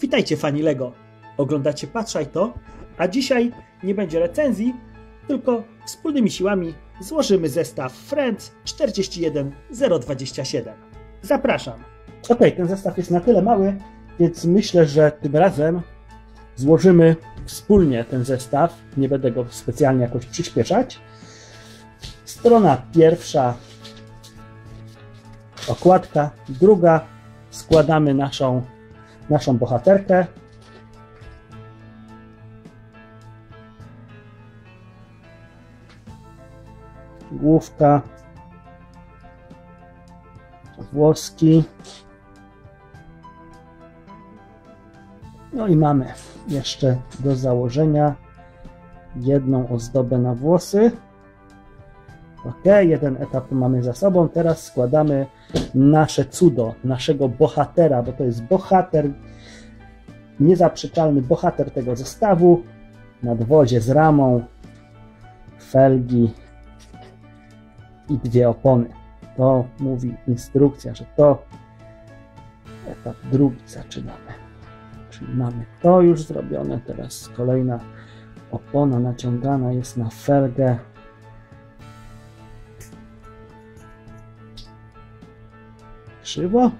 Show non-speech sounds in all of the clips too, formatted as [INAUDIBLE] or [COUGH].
Witajcie fani LEGO. Oglądacie Patrzaj to, a dzisiaj nie będzie recenzji, tylko wspólnymi siłami złożymy zestaw Friends 41027. Zapraszam. Ok, ten zestaw jest na tyle mały, więc myślę, że tym razem złożymy wspólnie ten zestaw. Nie będę go specjalnie jakoś przyspieszać. Strona pierwsza, okładka, druga. Składamy naszą, naszą bohaterkę. Główka, włoski. No i mamy jeszcze do założenia jedną ozdobę na włosy. Ok, jeden etap mamy za sobą. Teraz składamy nasze cudo, naszego bohatera, bo to jest bohater, niezaprzeczalny bohater tego zestawu. Nadwozie z ramą, felgi i dwie opony. To mówi instrukcja, że to etap drugi zaczynamy. Czyli mamy to już zrobione. Teraz kolejna opona naciągana jest na felgę. Krzywo?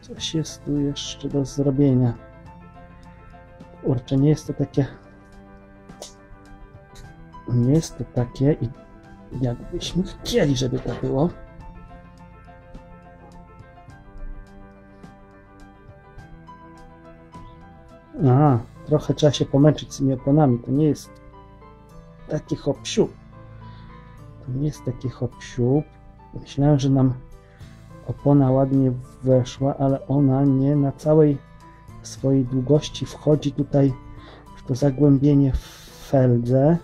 Coś jest tu jeszcze do zrobienia. Kurczę, nie jest to takie... Nie jest to takie jakbyśmy chcieli, żeby to było. A, trochę trzeba się pomęczyć z tymi oponami. To nie jest taki hop To nie jest taki hop Myślałem, że nam opona ładnie weszła, ale ona nie na całej swojej długości wchodzi tutaj w to zagłębienie w feldze.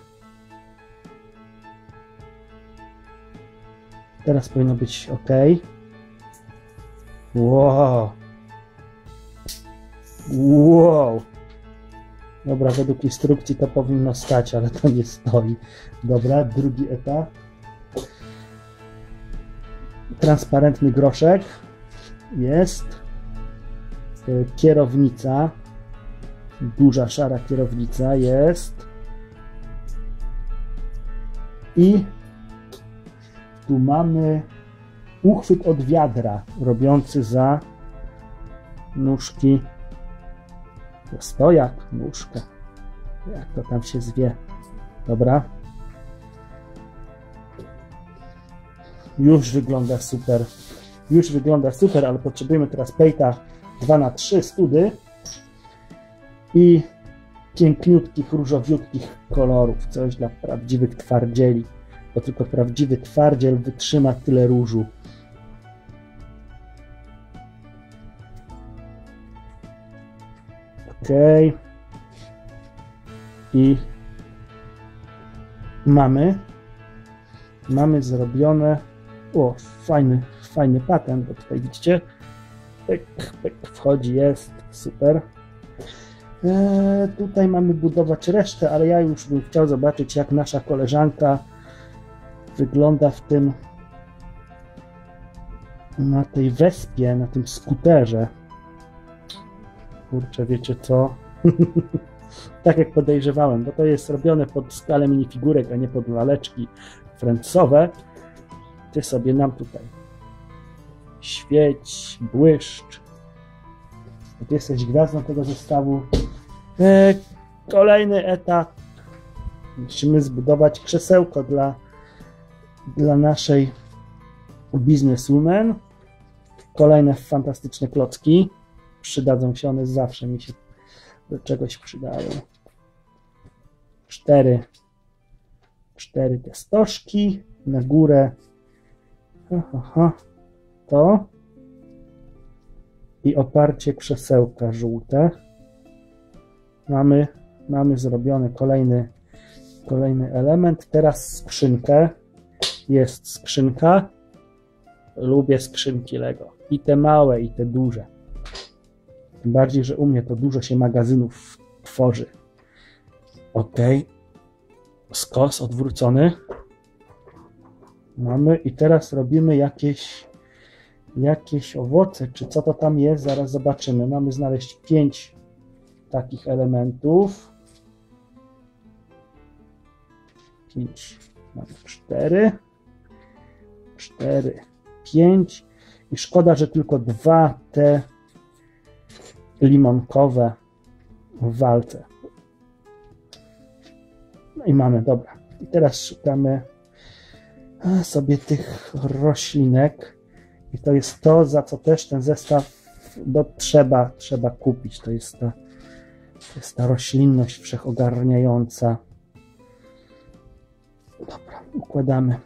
Teraz powinno być ok. Wow. Wow. Dobra, według instrukcji to powinno stać, ale to nie stoi. Dobra, drugi etap. Transparentny groszek. Jest. E, kierownica. Duża, szara kierownica jest. I tu mamy uchwyt od wiadra, robiący za nóżki stojak, nóżkę, jak to tam się zwie. Dobra. Już wygląda super. Już wygląda super, ale potrzebujemy teraz pejta 2 na 3 study i piękniutkich, różowiutkich kolorów. Coś dla prawdziwych twardzieli, bo tylko prawdziwy twardziel wytrzyma tyle różu. OK. I mamy mamy zrobione o, fajny, fajny patent, bo tutaj widzicie pyk, pyk, wchodzi, jest, super. E, tutaj mamy budować resztę, ale ja już bym chciał zobaczyć, jak nasza koleżanka wygląda w tym na tej wespie, na tym skuterze. Kurczę, wiecie co? [LAUGHS] tak jak podejrzewałem, bo to jest robione pod skalę minifigurek, a nie pod laleczki fręcowe. Ty sobie nam tutaj świeć, błyszcz. Ty jesteś gwiazdą tego zestawu. E, kolejny etap. Musimy zbudować krzesełko dla, dla naszej bizneswoman. Kolejne fantastyczne klocki przydadzą się one zawsze, mi się do czegoś przydają. Cztery, cztery te stożki na górę. Aha, to i oparcie krzesełka żółte. Mamy, mamy zrobiony kolejny Kolejny element. Teraz skrzynkę. Jest skrzynka. Lubię skrzynki Lego. I te małe, i te duże. Tym bardziej, że u mnie to dużo się magazynów tworzy. Ok. Skos odwrócony. Mamy i teraz robimy jakieś jakieś owoce, czy co to tam jest, zaraz zobaczymy. Mamy znaleźć pięć takich elementów. Pięć, mamy cztery, cztery, pięć i szkoda, że tylko dwa te limonkowe w walce. No i mamy, dobra. I teraz szukamy sobie tych roślinek. I to jest to, za co też ten zestaw no, trzeba, trzeba kupić. To jest, ta, to jest ta roślinność wszechogarniająca. Dobra, układamy.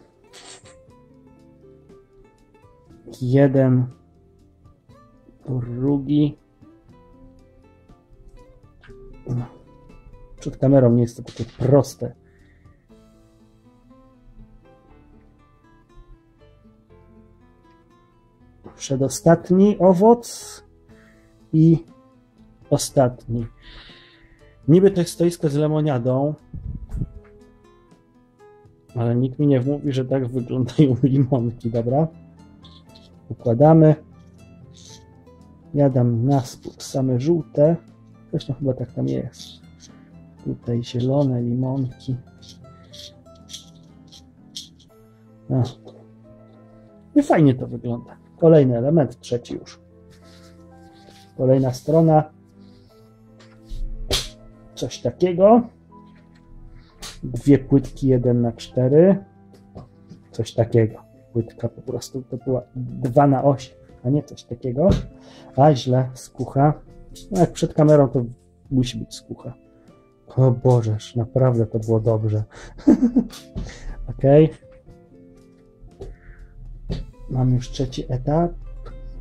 Jeden, drugi. No. Przed kamerą nie jest to takie proste. przedostatni owoc i ostatni. Niby to jest stoisko z lemoniadą, ale nikt mi nie mówi, że tak wyglądają [LAUGHS] limonki, dobra? Układamy. Ja dam na spód same żółte. Zresztą chyba tak tam jest. Tutaj zielone limonki. No. I fajnie to wygląda. Kolejny element, trzeci już. Kolejna strona. Coś takiego. Dwie płytki 1 na 4 Coś takiego. Płytka po prostu to była 2 na 8 a nie coś takiego. A źle, skucha. No jak przed kamerą to musi być skucha. O Bożeż, naprawdę to było dobrze. [LAUGHS] ok. Mam już trzeci etap.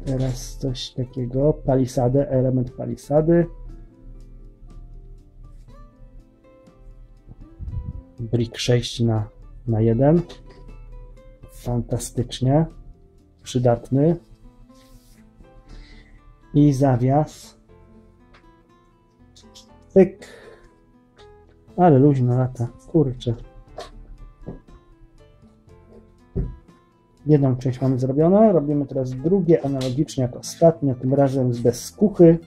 Teraz coś takiego. Palisadę, element palisady. Brick 6 na, na 1. Fantastycznie. Przydatny. I zawias. Pyk. Ale luźno lata. Kurczę. Jedną część mamy zrobioną, robimy teraz drugie, analogicznie jak ostatnio, tym razem bez skuchy.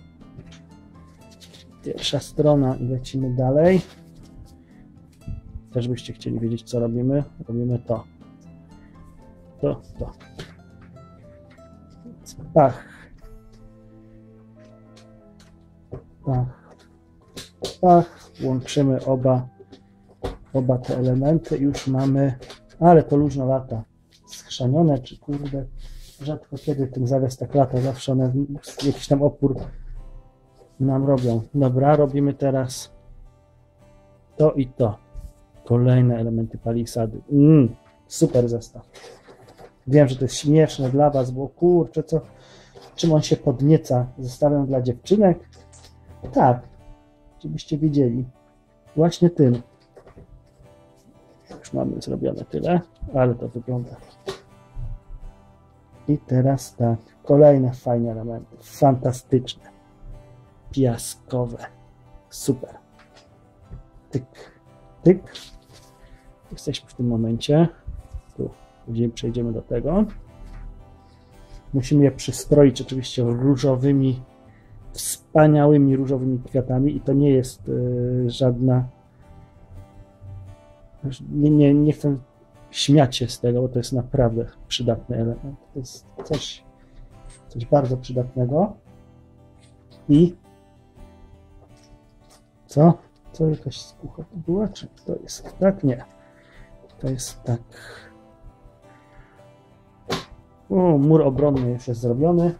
Pierwsza strona i lecimy dalej. Też byście chcieli wiedzieć, co robimy. Robimy to. To, to. Pach. Pach. Pach. Łączymy oba, oba te elementy. Już mamy, ale to luźno lata schrzanione, czy kurde, rzadko kiedy ten zawias tak lata, zawsze one jakiś tam opór nam robią. Dobra, robimy teraz to i to. Kolejne elementy palisady. Mm, super zestaw. Wiem, że to jest śmieszne dla Was, bo kurczę, co, czym on się podnieca zestawem dla dziewczynek? Tak, żebyście wiedzieli. Właśnie tym. Już mamy zrobione tyle, ale to wygląda i teraz tak, kolejne fajne elementy, fantastyczne, piaskowe, super. Tyk, tyk. Jesteśmy w tym momencie. Tu później przejdziemy do tego. Musimy je przystroić oczywiście różowymi, wspaniałymi różowymi kwiatami i to nie jest y, żadna nie, nie, nie chcę śmiać się z tego, bo to jest naprawdę przydatny element. To jest coś, coś bardzo przydatnego. I co? To jakaś skucha była? Czy to jest tak? Nie. To jest tak. O, mur obronny już jest zrobiony.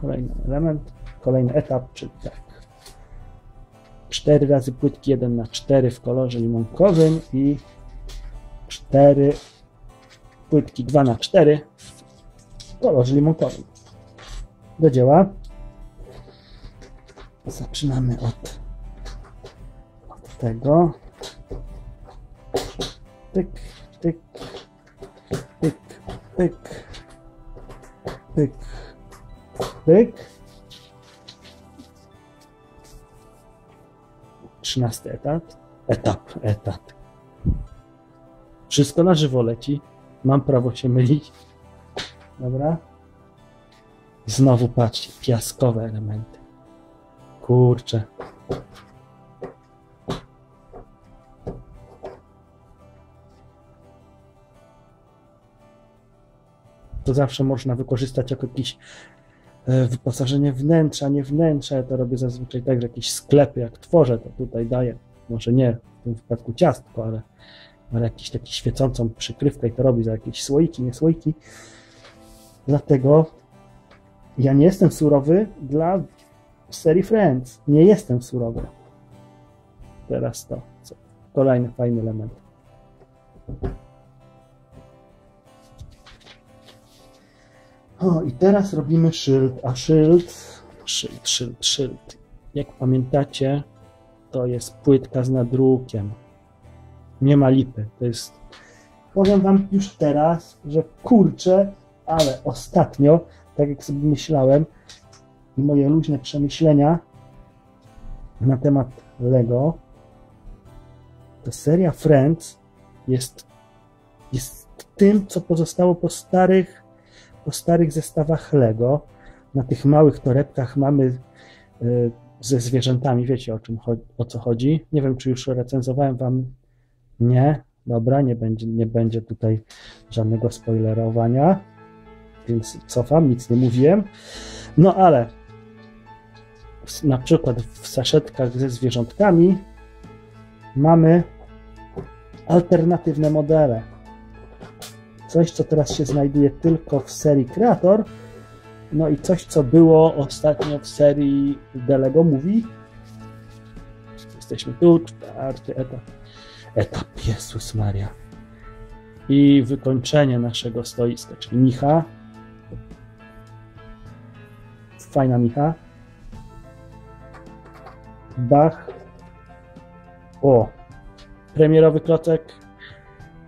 Kolejny element, kolejny etap, czyli tak. 4 razy płytki 1 na 4 w kolorze limonkowym i 4 płytki 2 na 4 w kolorze limonkowym. Do dzieła. Zaczynamy od, od tego. Tyk, tyk, tyk, pyk, pyk, pyk. Trzynasty etap. Etap, etap. Wszystko na żywo leci. Mam prawo się mylić. Dobra. Znowu patrzcie, piaskowe elementy. Kurczę. To zawsze można wykorzystać jako jakieś e, wyposażenie wnętrza, nie wnętrza. Ja to robię zazwyczaj tak, że jakieś sklepy, jak tworzę, to tutaj daję. Może nie w tym wypadku ciastko, ale, ale jakiś taki świecącą przykrywkę i to robi za jakieś słoiki, nie słoiki. Dlatego ja nie jestem surowy dla serii Friends. Nie jestem surowy. Teraz to. Kolejny fajny element. O, i teraz robimy szyld, a szyld, szyld, szyld, szyld. Jak pamiętacie, to jest płytka z nadrukiem. Nie ma lipy. To jest. Powiem wam już teraz, że kurczę, ale ostatnio, tak jak sobie myślałem, i moje luźne przemyślenia na temat Lego, to seria Friends jest, jest tym, co pozostało po starych, po starych zestawach Lego. Na tych małych torebkach mamy y, ze zwierzętami, wiecie o czym o co chodzi. Nie wiem, czy już recenzowałem wam. Nie, dobra, nie będzie, nie będzie tutaj żadnego spoilerowania, więc cofam, nic nie mówiłem. No ale na przykład w saszetkach ze zwierzątkami mamy alternatywne modele. Coś, co teraz się znajduje tylko w serii Creator, no i coś, co było ostatnio w serii The Lego Movie. Jesteśmy tu, czwarty etap. Etap, Jezus Maria. I wykończenie naszego stoiska, czyli Micha. Fajna Micha. Bach. O, premierowy klocek.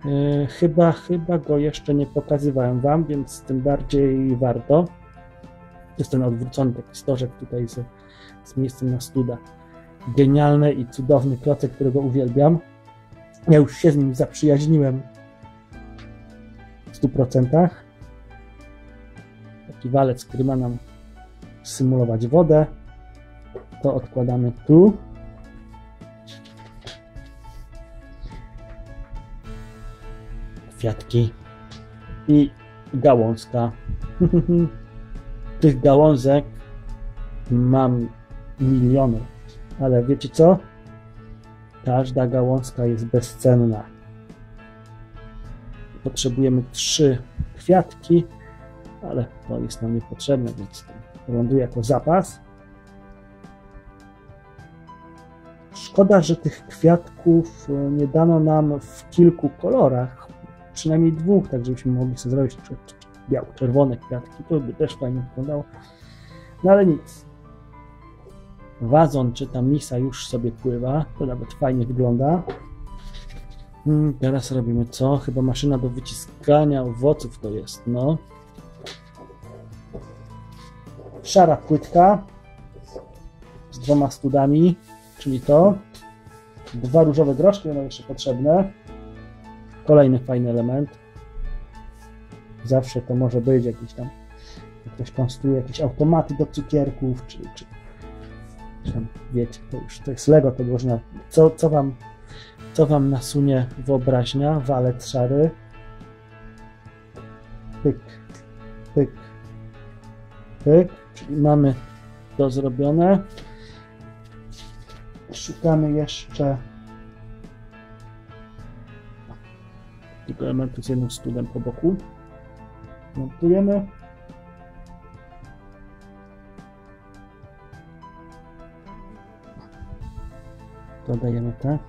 Yy, chyba, chyba go jeszcze nie pokazywałem Wam, więc tym bardziej warto. Jest ten odwrócony taki stożek tutaj z, z miejscem na studa. Genialny i cudowny klocek, którego uwielbiam. Ja już się z nim zaprzyjaźniłem w 100%. Taki walec, który ma nam symulować wodę. To odkładamy tu. Kwiatki i gałązka. [LAUGHS] Tych gałązek mam miliony, ale wiecie co? Każda gałązka jest bezcenna. Potrzebujemy trzy kwiatki, ale to jest nam niepotrzebne, więc ląduje jako zapas. Szkoda, że tych kwiatków nie dano nam w kilku kolorach, przynajmniej dwóch, tak żebyśmy mogli sobie zrobić biało-czerwone kwiatki, to by też fajnie wyglądało. No ale nic. Wazon czy ta misa już sobie pływa, to nawet fajnie wygląda. Hmm, teraz robimy co? Chyba maszyna do wyciskania owoców to jest, no. Szara płytka z dwoma studami, czyli to. Dwa różowe groszki będą jeszcze potrzebne. Kolejny fajny element. Zawsze to może być jakiś tam, ktoś konstruuje jakieś automaty do cukierków, czy, czy, czy wiecie, to już to jest Lego, to można, co, co wam co wam nasunie wyobraźnia, walet szary, pyk, pyk, pyk, czyli mamy to zrobione. Szukamy jeszcze tego elementu z jednym studem po boku. Montujemy. Dodajemy tak.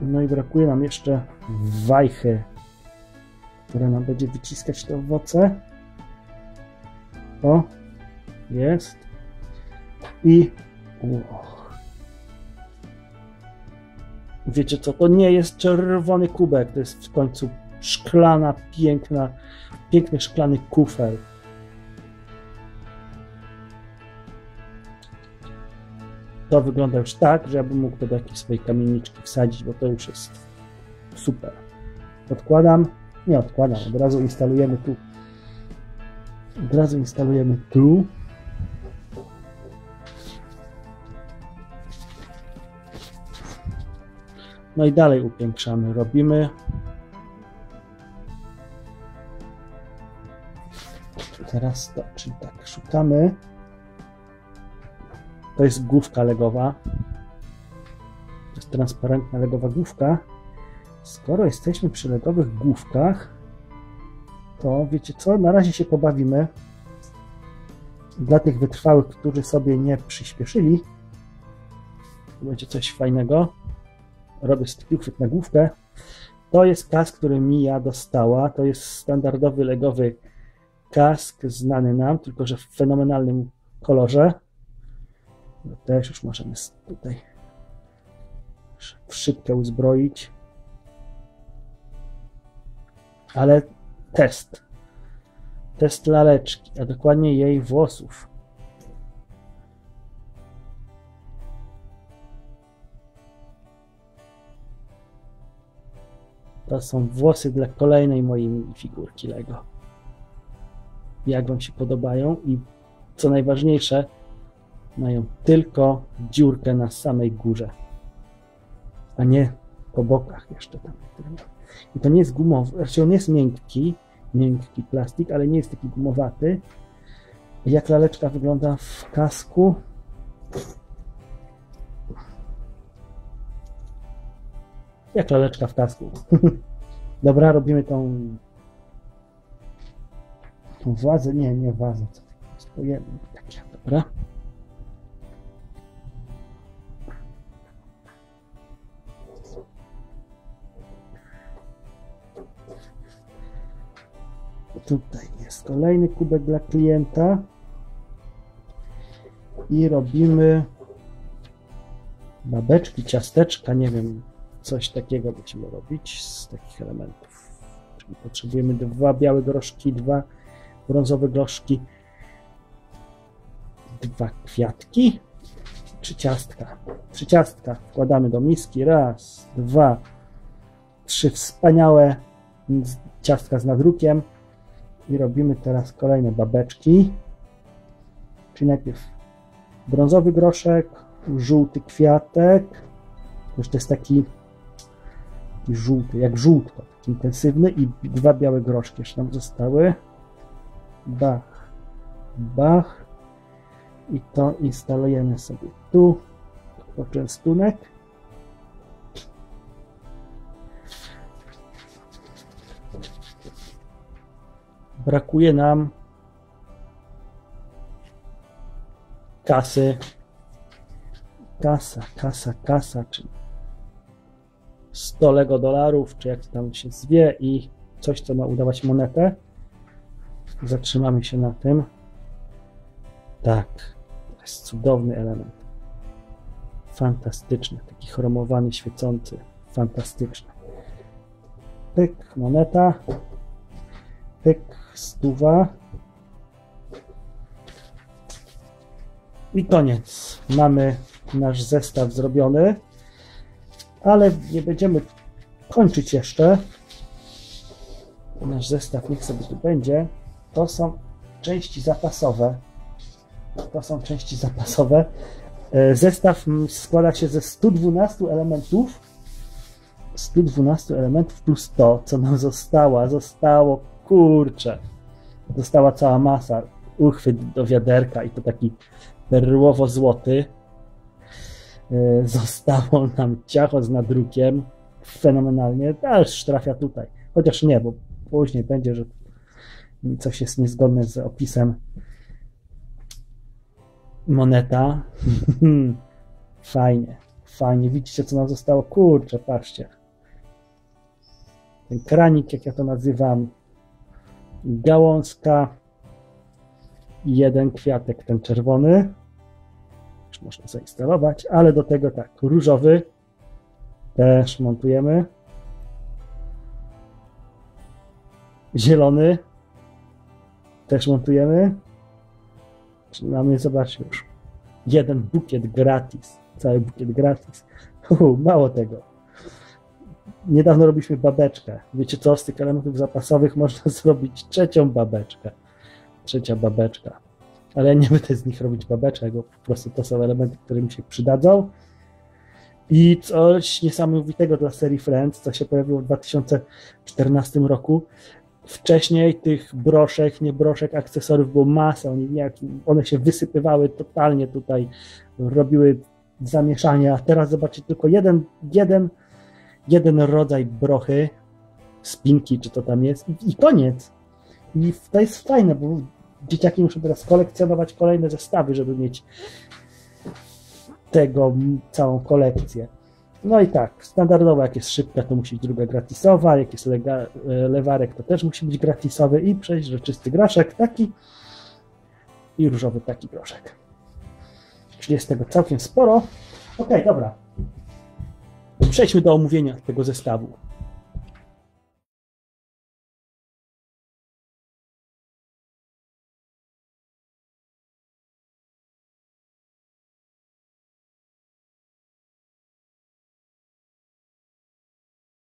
No i brakuje nam jeszcze wajchy, która nam będzie wyciskać te owoce. O, jest. I... Uch. Wiecie co, to nie jest czerwony kubek, to jest w końcu szklana, piękna, piękny szklany kufel. To wygląda już tak, że ja bym mógł to do jakiejś swojej kamieniczki wsadzić, bo to już jest super. Odkładam, nie odkładam, od razu instalujemy tu. Od razu instalujemy tu. No i dalej upiększamy. Robimy teraz to, czyli tak, szukamy. To jest główka legowa. To jest transparentna legowa główka. Skoro jesteśmy przy legowych główkach, to wiecie co? Na razie się pobawimy. Dla tych wytrwałych, którzy sobie nie przyspieszyli, będzie coś fajnego. Robię uchwyt na główkę. To jest kask, który Mija dostała. To jest standardowy legowy kask znany nam, tylko że w fenomenalnym kolorze. Też już możemy tutaj w szybkę uzbroić. Ale test. Test laleczki, a dokładnie jej włosów. To są włosy dla kolejnej mojej figurki Lego. Jak Wam się podobają i co najważniejsze, mają tylko dziurkę na samej górze, a nie po bokach jeszcze tam. I to nie jest gumowy, znaczy on jest miękki, miękki plastik, ale nie jest taki gumowaty. Jak laleczka wygląda w kasku? Jak laleczka w kasku. [LAUGHS] Dobra, robimy tą tą wazę, nie, nie wazę, co to jest dobra. Tutaj jest kolejny kubek dla klienta. I robimy babeczki, ciasteczka, nie wiem, coś takiego będziemy robić z takich elementów. Czyli potrzebujemy dwa białe groszki, dwa brązowe groszki, dwa kwiatki, trzy ciastka. Trzy ciastka wkładamy do miski. Raz, dwa, trzy wspaniałe ciastka z nadrukiem. I robimy teraz kolejne babeczki. Czyli najpierw brązowy groszek, żółty kwiatek. Już to jest taki, taki żółty, jak żółtko, taki intensywny i dwa białe groszki jeszcze nam zostały. Bach, bach. I to instalujemy sobie tu. Poczęstunek. Brakuje nam kasy. Kasa, kasa, kasa, czyli 100 Lego dolarów, czy jak tam się zwie i coś, co ma udawać monetę. Zatrzymamy się na tym. Tak, to jest cudowny element. Fantastyczny, taki chromowany, świecący. Fantastyczny. Pyk, moneta. Pyk, stuwa. I koniec. Mamy nasz zestaw zrobiony. Ale nie będziemy kończyć jeszcze. Nasz zestaw niech sobie tu będzie. To są części zapasowe. To są części zapasowe. E, zestaw składa się ze 112 elementów. 112 elementów plus to, co nam zostało. Zostało, kurczę. Została cała masa. Uchwyt do wiaderka i to taki perłowo-złoty. E, zostało nam ciacho z nadrukiem. Fenomenalnie. Też trafia tutaj. Chociaż nie, bo później będzie, że coś jest niezgodne z opisem moneta. [LAUGHS] fajnie, fajnie. Widzicie, co nam zostało? Kurczę, patrzcie. Ten kranik, jak ja to nazywam. Gałązka. jeden kwiatek, ten czerwony. Już można zainstalować, ale do tego tak, różowy też montujemy. Zielony też montujemy. Mamy, zobaczcie już, jeden bukiet gratis, cały bukiet gratis. Mało tego. Niedawno robiliśmy babeczkę. Wiecie co, z tych elementów zapasowych [LAUGHS] można zrobić trzecią babeczkę. Trzecia babeczka. Ale ja nie będę z nich robić babeczek, bo po prostu to są elementy, które mi się przydadzą. I coś niesamowitego dla serii Friends, co się pojawiło w 2014 roku. Wcześniej tych broszek, nie broszek, akcesoriów było masa. One, się wysypywały totalnie tutaj, robiły zamieszanie, a teraz zobaczcie tylko jeden, jeden, jeden rodzaj brochy, spinki, czy to tam jest, i, i koniec. I to jest fajne, bo dzieciaki muszą teraz kolekcjonować kolejne zestawy, żeby mieć tego całą kolekcję. No i tak, standardowo jak jest szybka, to musi być druga gratisowa, jak jest lega, lewarek, to też musi być gratisowy i przeźroczysty groszek taki i różowy taki groszek. Czyli jest tego całkiem sporo. Ok, dobra. Przejdźmy do omówienia tego zestawu.